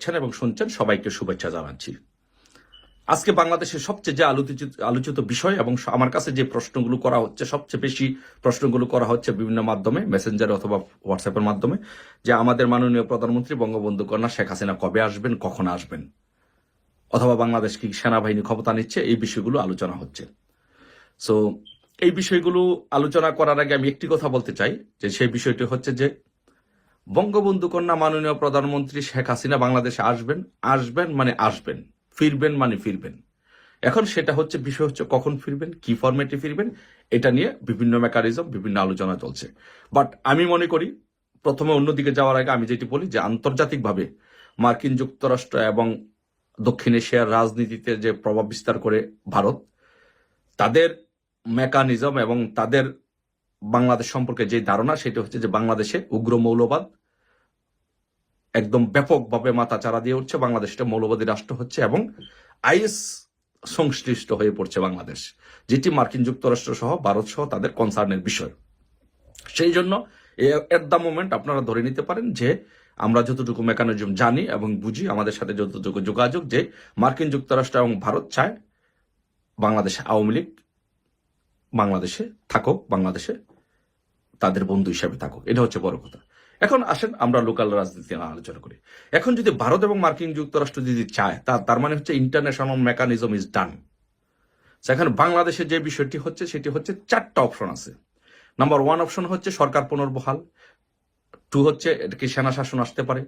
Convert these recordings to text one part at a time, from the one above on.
দেখছেন এবং শুনছেন, সবাইকে শুভেচ্ছা জানাচ্ছি। আজকে বাংলাদেশের সবচেয়ে যে আলোচিত আলোচিত বিষয় এবং আমার কাছে যে প্রশ্নগুলো করা হচ্ছে, সবচেয়ে বেশি প্রশ্নগুলো করা হচ্ছে বিভিন্ন মাধ্যমে মেসেঞ্জার অথবা হোয়াটসঅ্যাপের মাধ্যমে, যে আমাদের মাননীয় প্রধানমন্ত্রী বঙ্গবন্ধু কন্যা শেখ হাসিনা কবে আসবেন, কখন আসবেন? অথবা বাংলাদেশ কি সেনাবাহিনী ক্ষমতা নিচ্ছে, এই বিষয়গুলো আলোচনা হচ্ছে। সো এই বিষয়গুলো আলোচনা করার আগে আমি একটি কথা বলতে চাই, যে সেই বিষয়টি হচ্ছে যে বঙ্গবন্ধু কন্যা মাননীয় প্রধানমন্ত্রী শেখ হাসিনা বাংলাদেশে আসবেন আসবেন মানে আসবেন, ফিরবেন মানে ফিরবেন। এখন সেটা হচ্ছে, বিষয় হচ্ছে কখন ফিরবেন, কি ফরম্যাটে ফিরবেন, এটা নিয়ে বিভিন্ন মেকানিজম বিভিন্ন আলোচনা চলছে। বাট আমি মনে করি, প্রথমে অন্যদিকে যাওয়ার আগে আমি যেটি বলি যে, আন্তর্জাতিকভাবে মার্কিন যুক্তরাষ্ট্র এবং দক্ষিণ এশিয়ার রাজনীতিতে যে প্রভাব বিস্তার করে ভারত, তাদের মেকানিজম এবং তাদের বাংলাদেশ সম্পর্কে যে ধারণা, সেটা হচ্ছে যে বাংলাদেশে উগ্র মৌলবাদ একদম ব্যাপকভাবে মাথা চারা দিয়ে উঠছে। বাংলাদেশটা মৌলবাদী রাষ্ট্র হচ্ছে এবং আইএস সংশ্লিষ্ট হয়ে পড়ছে বাংলাদেশ, যেটি মার্কিন যুক্তরাষ্ট্র সহ ভারত সহ তাদের কনসার্নের বিষয়। সেই জন্য এট দ্য মোমেন্ট আপনারা ধরে নিতে পারেন যে আমরা যতটুকু মেকানিজম জানি এবং বুঝি, আমাদের সাথে যতটুকু যোগাযোগ যে মার্কিন যুক্তরাষ্ট্র এবং ভারত চায় বাংলাদেশে আওয়ামী লীগ বাংলাদেশে থাকুক, বাংলাদেশে তাদের বন্ধু হিসাবে থাকুক। এটা হচ্ছে বড় কথা। এখন আসেন আমরা লোকাল রাজনীতি নিয়ে আলোচনা করি। এখন যদি ভারত এবং মার্কিন যুক্তরাষ্ট্র যদি চায়, তা তার মানে হচ্ছে ইন্টারন্যাশনাল মেকানিজম ইজ ডান সেখানে বাংলাদেশের যে বিষয়টি হচ্ছে, সেটি হচ্ছে চারটা অপশন আছে। নাম্বার ওয়ান অপশন হচ্ছে সরকার পুনর্বহাল। টু হচ্ছে এটাকে সেনা শাসন আসতে পারে।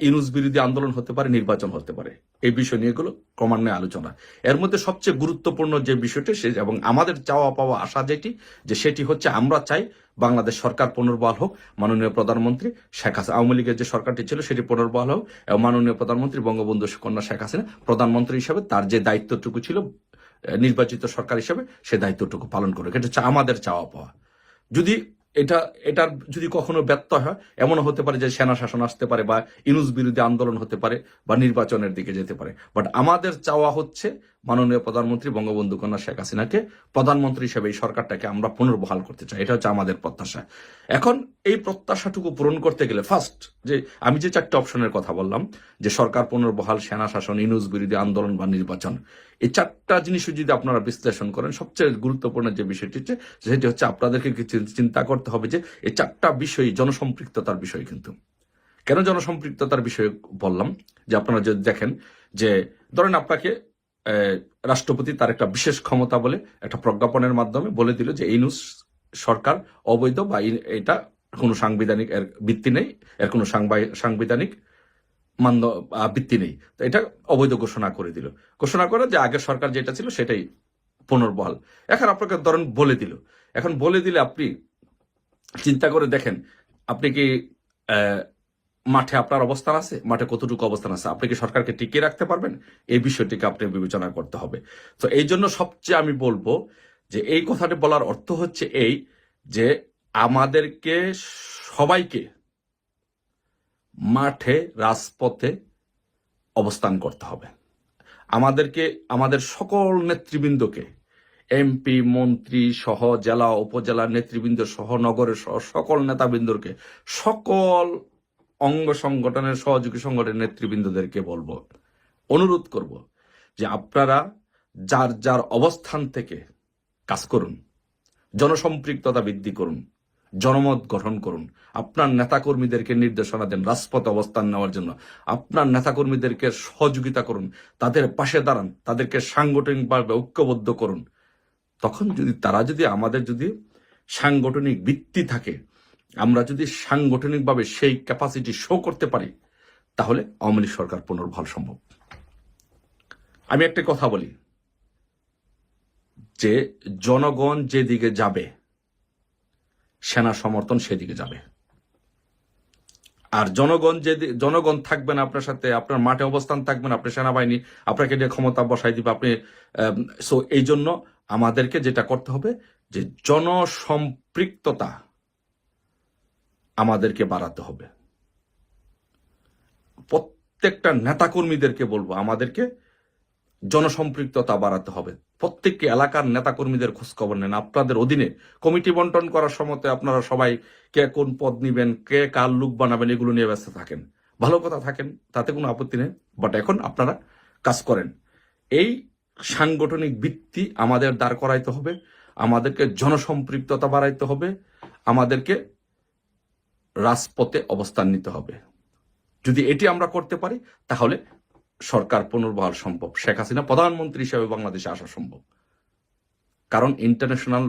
ইউনুস বিরোধী আন্দোলন হতে পারে, নির্বাচন হতে পারে। এই বিষয় নিয়ে এগুলো ক্রমান্বয়ে আলোচনা। এর মধ্যে সবচেয়ে গুরুত্বপূর্ণ যে বিষয়টি, সে এবং আমাদের চাওয়া পাওয়া আশা যেটি, যে সেটি হচ্ছে আমরা চাই বাংলাদেশ সরকার পুনর্বহাল হোক। মাননীয় প্রধানমন্ত্রী শেখ হাসিনা, আওয়ামী লীগের যে সরকারটি ছিল, সেটি পুনর্বহাল হোক। এবং মাননীয় প্রধানমন্ত্রী বঙ্গবন্ধু কন্যা শেখ হাসিনা, প্রধানমন্ত্রী হিসেবে তার যে দায়িত্বটুকু ছিল, নির্বাচিত সরকার হিসেবে সে দায়িত্বটুকু পালন করুক। এটা আমাদের চাওয়া পাওয়া। যদি এটা, এটার যদি কখনো ব্যর্থ হয়, এমনও হতে পারে যে সেনা শাসন আসতে পারে বা ইনুস বিরোধী আন্দোলন হতে পারে বা নির্বাচনের দিকে যেতে পারে। বাট আমাদের চাওয়া হচ্ছে মাননীয় প্রধানমন্ত্রী বঙ্গবন্ধু কন্যা শেখ হাসিনাকে প্রধানমন্ত্রী হিসেবে এই সরকারটাকে আমরা পুনর্বহাল করতে চাই। এটা হচ্ছে আমাদের প্রত্যাশা। এখন এই প্রত্যাশাটুকু পূরণ করতে গেলে ফার্স্ট যে আমি যে চারটে অপশনের কথা বললাম, যে সরকার পুনর্বহাল, সেনা শাসন, ইনুস বিরোধী আন্দোলন বা নির্বাচন, এই চারটা জিনিসও যদি আপনারা বিশ্লেষণ করেন, সবচেয়ে গুরুত্বপূর্ণ যে বিষয়টি হচ্ছে, সেটি হচ্ছে আপনাদেরকে চিন্তা করতে হবে যে এই চারটা বিষয় জনসম্পৃক্ততার বিষয় কিন্তু। কেন জনসম্পৃক্ততার বিষয়ে বললাম? যে আপনারা যদি দেখেন যে, ধরেন আপনাকে রাষ্ট্রপতি তার একটা বিশেষ ক্ষমতা বলে, একটা প্রজ্ঞাপনের মাধ্যমে বলে দিল যে ইনুস সরকার অবৈধ বা এটা কোনো সাংবিধানিক এর ভিত্তি নেই, এর কোনো সাংবিধানিক মান্য ভিত্তি নেই। তো এটা অবৈধ ঘোষণা করে দিল। ঘোষণা করে যে, আগের সরকার যেটা ছিল সেটাই পুনর্বহাল। এখন আপনাকে ধরেন বলে দিল। এখন বলে দিলে আপনি চিন্তা করে দেখেন, আপনি কি মাঠে আপনার অবস্থান আছে? মাঠে কতটুকু অবস্থান আছে? আপনি কি সরকারকে টিকিয়ে রাখতে পারবেন? এই বিষয়টিকে আপনি বিবেচনা করতে হবে। তো এই জন্য সবচেয়ে আমি বলব যে এই কথাটি বলার অর্থ হচ্ছে এই যে আমাদেরকে সবাইকে মাঠে, রাজপথে অবস্থান করতে হবে। আমাদেরকে, আমাদের সকল নেতৃবৃন্দকে, এমপি, মন্ত্রী সহ জেলা, উপজেলা নেতৃবৃন্দ সহ নগরের সহ সকল নেতাবৃন্দকে সকল অঙ্গ সংগঠনের সহযোগী সংগঠনের নেতৃবৃন্দদেরকে বলব, অনুরোধ করব যে আপনারা যার যার অবস্থান থেকে কাজ করুন, জনসম্পৃক্ততা বৃদ্ধি করুন, জনমত গঠন করুন। আপনার নেতাকর্মীদেরকে নির্দেশনা দেন, রাজপথে অবস্থান নেওয়ার জন্য। আপনার নেতাকর্মীদেরকে সহযোগিতা করুন, তাদের পাশে দাঁড়ান, তাদেরকে সাংগঠনিকভাবে ঐক্যবদ্ধ করুন। তখন যদি তারা যদি আমাদের যদি সাংগঠনিক ভিত্তি থাকে আমরা যদি সাংগঠনিকভাবে সেই ক্যাপাসিটি শো করতে পারি, তাহলে আওয়ামী লীগ সরকার পুনর্বহাল সম্ভব। আমি একটা কথা বলি। যে জনগণ যেদিকে যাবে, সেনা সমর্থন সেদিকে যাবে। আর জনগণ যে জনগণ থাকবেন আপনার সাথে, আপনার মাঠে অবস্থান থাকবেন আপনার সেনাবাহিনী, আপনাকে যে ক্ষমতা বসাই দিবে, আপনি সো এই জন্য আমাদেরকে যেটা করতে হবে যে জনসম্পৃক্ততা আমাদেরকে বাড়াতে হবে। প্রত্যেকটা নেতাকর্মীদেরকে বলব, আমাদেরকে জনসম্পৃক্ততা বাড়াতে হবে। প্রত্যেকটি এলাকার নেতাকর্মীদের খোঁজখবর নেন। আপনাদের অধীনে কমিটি বন্টন করার সময় আপনারা সবাই কে কোন পদ নিবেন, কে কার লুক বানাবেন, এগুলো নিয়ে ব্যস্ত থাকেন। ভালো কথা থাকেন, তাতে কোনো আপত্তি নেই বাট এখন আপনারা কাজ করেন। এই সাংগঠনিক ভিত্তি আমাদের দাঁড় করাইতে হবে, আমাদেরকে জনসম্পৃক্ততা বাড়াইতে হবে, আমাদেরকে রাজপথে অবস্থান নিতে হবে। যদি এটি আমরা করতে পারি, তাহলে সরকার পুনর্বহাল সম্ভব। শেখ হাসিনা প্রধানমন্ত্রী হিসেবে বাংলাদেশে আসা সম্ভব। কারণ ইন্টারন্যাশনাল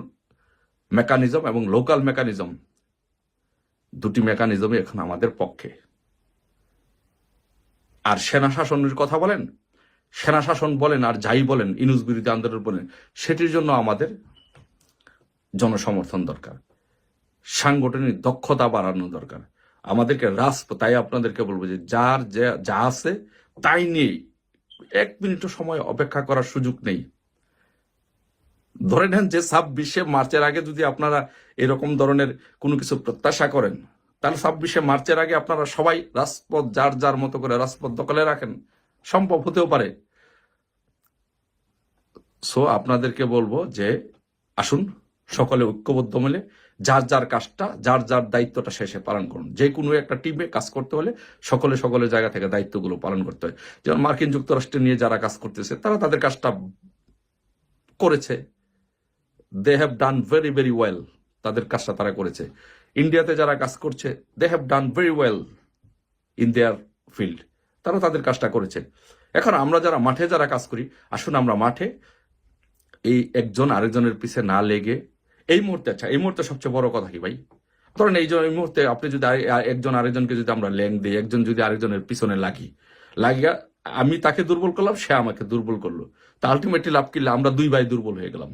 মেকানিজম এবং লোকাল মেকানিজম দুটি মেকানিজমই এখন আমাদের পক্ষে। আর সেনা শাসনের কথা বলেন, সেনা শাসন বলেন আর যাই বলেন, ইনুস বিরোধী আন্দোলন বলেন, সেটির জন্য আমাদের জনসমর্থন দরকার। সাংগঠনিক দক্ষতা বাড়ানো দরকার। আমাদেরকে রাস্প তাই আপনাদেরকে বলব যে যার যা আছে, তাই নিয়েই। এক মিনিটও সময় অপেক্ষা করার সুযোগ নেই। ধরে নেন যে ছাব্বিশে মার্চের আগে যদি আপনারা এরকম ধরনের কোনো কিছু প্রত্যাশা করেন, তাহলে ছাব্বিশে মার্চের আগে আপনারা সবাই রাজপথ যার যার মতো করে রাজপথ দখলে রাখেন। সম্ভব হতেও পারে। সো আপনাদেরকে বলব যে আসুন, সকলে ঐক্যবদ্ধ মিলে যার যার কাজটা, যার যার দায়িত্বটা শেষে পালন করুন। যে কোনো একটা টিমে কাজ করতে হলে সকলে সকলের জায়গা থেকে দায়িত্বগুলো পালন করতে হয়। যেমন মার্কিন যুক্তরাষ্ট্রে নিয়ে যারা কাজ করতেছে, তারা তাদের কাজটা করেছে। They have done very very well তাদের কাজটা তারা করেছে। ইন্ডিয়াতে যারা কাজ করছে they have done very well in their field তারা তাদের কাজটা করেছে। এখন আমরা যারা মাঠে যারা কাজ করি, আসুন আমরা মাঠে এই একজন আরেকজনের পিছে না লেগে এই মুহূর্তে আচ্ছা এই মুহূর্তে সবচেয়ে বড় কথা কি ভাই? ধরেন এই এই মুহূর্তে আপনি যদি একজন আরেকজনকে যদি আমরা ল্যাং দিই, একজন যদি আরেকজনের পিছনে লাগি, লাগিয়া আমি তাকে দুর্বল করলাম, সে আমাকে দুর্বল করল। তা আলটিমেটলি লাভ কিনলে আমরা দুই ভাই দুর্বল হয়ে গেলাম।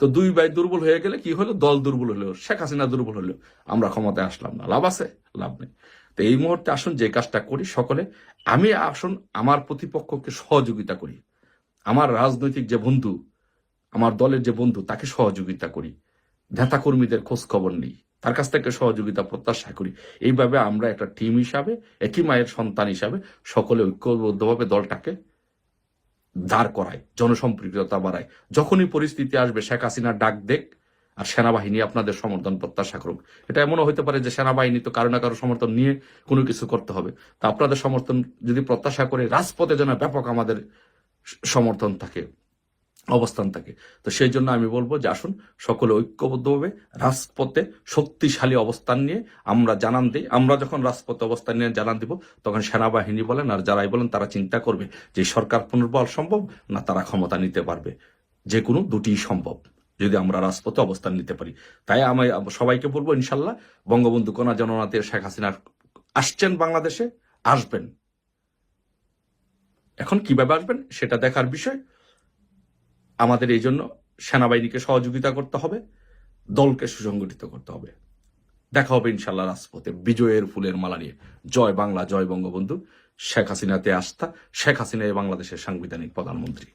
তো দুই ভাই দুর্বল হয়ে গেলে কি হলো? দল দুর্বল হলো, শেখ হাসিনা দুর্বল হলো, আমরা ক্ষমতায় আসলাম না। লাভ আছে? লাভ নেই। তো এই মুহূর্তে আসুন, যে কাজটা করি সকলে, আমি আসুন আমার প্রতিপক্ষকে সহযোগিতা করি। আমার রাজনৈতিক যে বন্ধু, আমার দলের যে বন্ধু, তাকে সহযোগিতা করি। নেতা কর্মীদের খোঁজ খবর নেই। তার কাছ থেকে সহযোগিতা প্রত্যাশা করি। এইভাবে আমরা একটা টিম হিসাবে, একই মায়ের সন্তান হিসাবে সকলে ঐক্যবদ্ধভাবে দলটাকে দাঁড় করায় জনসম্পৃক্ততা বাড়ায় যখনই পরিস্থিতি আসবে, শেখ হাসিনা ডাক দেখ আর সেনাবাহিনী আপনাদের সমর্থন প্রত্যাশা করুক। এটা এমনও হতে পারে যে সেনাবাহিনী তো কারও না কারও সমর্থন নিয়ে কোনো কিছু করতে হবে। তা আপনাদের সমর্থন যদি প্রত্যাশা করে, রাজপথে যেন ব্যাপক আমাদের সমর্থন থাকে। অবস্থান থাকে। তো সেই জন্য আমি বলব যে আসুন, সকলে ঐক্যবদ্ধভাবে রাজপথে শক্তিশালী অবস্থান নিয়ে আমরা জানান দিই। আমরা যখন রাজপথে অবস্থান নিয়ে জানান দিব, তখন সেনাবাহিনী বলেন আর যারাই বলেন তারা চিন্তা করবে যে সরকার পুনর্বল সম্ভব না তারা ক্ষমতা নিতে পারবে। যে কোনো দুটিই সম্ভব, যদি আমরা রাজপথে অবস্থান নিতে পারি। তাই আমি সবাইকে বলব, ইনশাল্লাহ, বঙ্গবন্ধু কন্যা জননাথে শেখ হাসিনা আসছেন বাংলাদেশে, আসবেন। এখন কীভাবে আসবেন সেটা দেখার বিষয়। আমাদের এই জন্য সেনাবাহিনীকে সহযোগিতা করতে হবে, দলকে সুসংগঠিত করতে হবে। দেখা হবে ইনশাল্লাহ রাজপথে বিজয়ের ফুলের মালা নিয়ে। জয় বাংলা, জয় বঙ্গবন্ধু। শেখ হাসিনাতে আস্থা। শেখ হাসিনা বাংলাদেশের সাংবিধানিক প্রধানমন্ত্রী।